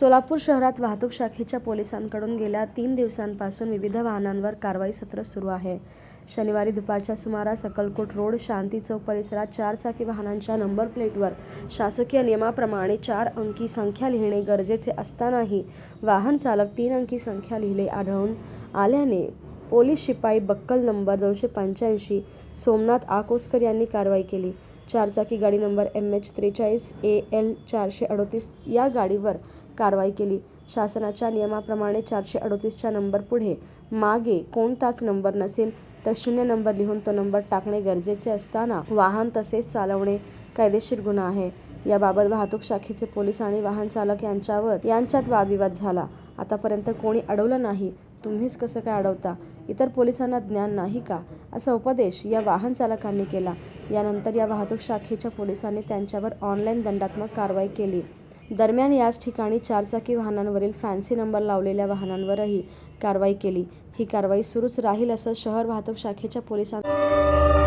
सोलापूर शहरात वाहतूक शाखेच्या पोलिसांकडून गेल्या तीन दिवसांपासून विविध वाहनांवर कारवाई सत्र सुरू आहे. शनिवारी दुपारच्या सुमारास अक्कलकोट रोड शांती चौक परिसरात चारचाकी वाहनांच्या नंबर प्लेटवर शासकीय नियमाप्रमाणे चार अंकी संख्या लिहिणे गरजेचे असतानाही वाहन चालक तीन अंकी संख्या लिहिले आढळून आल्याने पोलीस शिपाई बक्कल नंबर दोनशे पंच्याऐंशी सोमनाथ आकोसकर यांनी कारवाई केली. चारचाकी गाडी नंबर एम एच त्रेचाळीस ए एल चारशे अडोतीस या गाडीवर कारवाई केली. शासनाच्या नियमाप्रमाणे चारशे अडोतीसच्या नंबर पुढे मागे कोणताच नंबर नसेल तर शून्य नंबर लिहून तो नंबर टाकणे गरजेचे असताना वाहन तसेच चालवणे कायदेशीर गुन्हा आहे. याबाबत वाहतूक शाखेचे पोलीस आणि वाहन चालक यांच्यावर यांच्यात वादविवाद झाला. आतापर्यंत कोणी अडवलं नाही. तुम्हीच कसं काय अडवता? इतर पोलिसांना ज्ञान नाही का? असा उपदेश या वाहन चालकांनी केला. यानंतर या वाहतूक शाखेच्या पोलिसांनी त्यांच्यावर ऑनलाईन दंडात्मक कारवाई केली. दरम्यान याच ठिकाणी चारचाकी वाहनांवरील फॅन्सी नंबर लावलेल्या वाहनांवरही कारवाई केली. ही कारवाई सुरूच राहील असं शहर वाहतूक शाखेच्या पोलिसांनी